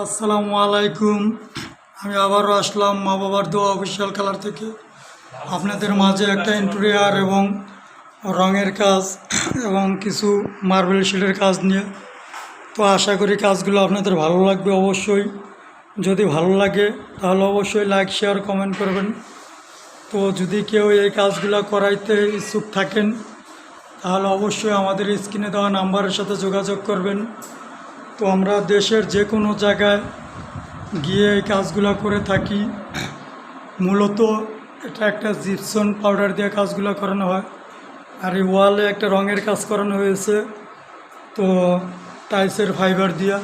আসসালামু আলাইকুম। আমি আবারও আসলাম মা বাবার দোয়া অফিসিয়াল কালার থেকে। আপনাদের মাঝে একটা ইন্টেরিয়ার এবং রঙের কাজ এবং কিছু মার্বেল শিলের কাজ নিয়ে। তো আশা করি কাজগুলো আপনাদের ভালো লাগবে অবশ্যই। যদি ভালো লাগে, তাহলে অবশ্যই লাইক শেয়ার কমেন্ট করবেন। তো যদি কেউ এই কাজগুলো করাইতে ইচ্ছুক থাকেন, তাহলে অবশ্যই আমাদের স্ক্রিনে দেওয়া নাম্বারের সাথে যোগাযোগ করবেন। তো আমরা দেশের যে কোনো জায়গায় গিয়ে এই কাজগুলো করে থাকি। মূলত এটা একটা জিপসন পাউডার দিয়ে কাজগুলো করানো হয়। আর এই ওয়ালে একটা রঙের কাজ করানো হয়েছে, তো টাইলসের ফাইবার দিয়া।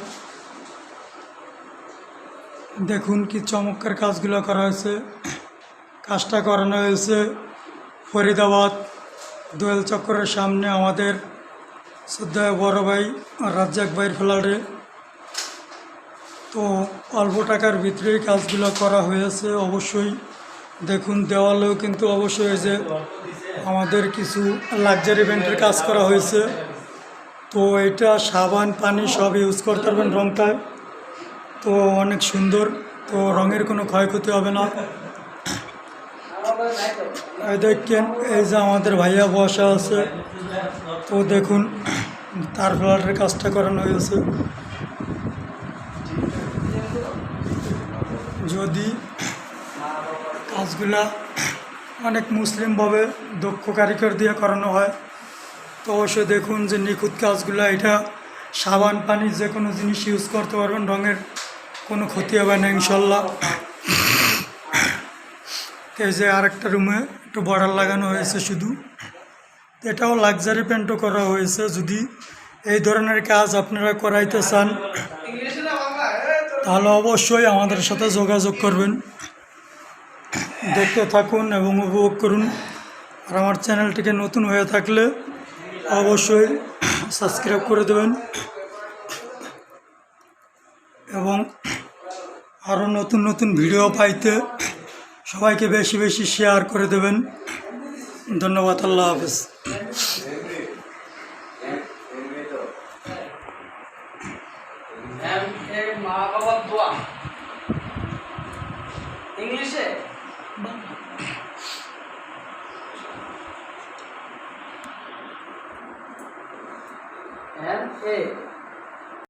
দেখুন কি চমৎকার কাজগুলো করা হয়েছে। কাজটা করানো হয়েছে ফরিদাবাদ দোয়েল চক্রের সামনে আমাদের শ্রদ্ধেয় বড় ভাই রাজ্জাক ভাইয়ের ফ্ল্যাটে তো অল্প টাকার ভিতরেই কাজগুলো করা হয়েছে, অবশ্যই। দেখুন, দেওয়ালেও কিন্তু অবশ্যই যে আমাদের কিছু লাক্সারি ব্যান্ডের কাজ করা হয়েছে। তো এটা সাবান, পানি সব ইউজ করতে পারবেন রংটায়। তো অনেক সুন্দর, তো রঙের কোনো ক্ষয়ক্ষতি হবে না। দেখেন, এই যে আমাদের ভাইয়া বসা আছে। তো দেখুন, তার ফ্ল্যাটের কাজটা করানো হয়েছে। যদি কাজগুলা অনেক মুসলিমভাবে দক্ষ কারিগর দিয়ে করানো হয়, তো অবশ্যই দেখুন যে নিখুঁত কাজগুলো, এটা সাবান, পানি যে কোনো জিনিস ইউজ করতে পারবেন, রঙের কোনো ক্ষতি হবে না, ইনশাল্লাহ। এই যে আরেকটা রুমে একটু বর্ডার লাগানো হয়েছে শুধু। এটাও লাক্সারি পেন্টও করা হয়েছে, যদি এই ধরনের কাজ আপনারা করাইতে চান, তাহলে অবশ্যই আমাদের সাথে যোগাযোগ করবেন। দেখতে থাকুন এবং উপভোগ করুন। আর আমার চ্যানেলটিকে নতুন হয়ে থাকলে অবশ্যই সাবস্ক্রাইব করে দেবেন। এবং আরও নতুন নতুন ভিডিও পাইতে সবাইকে বেশি বেশি শেয়ার করে দেবেন। ধন্যবাদ, আল্লাহ হাফেজ। MA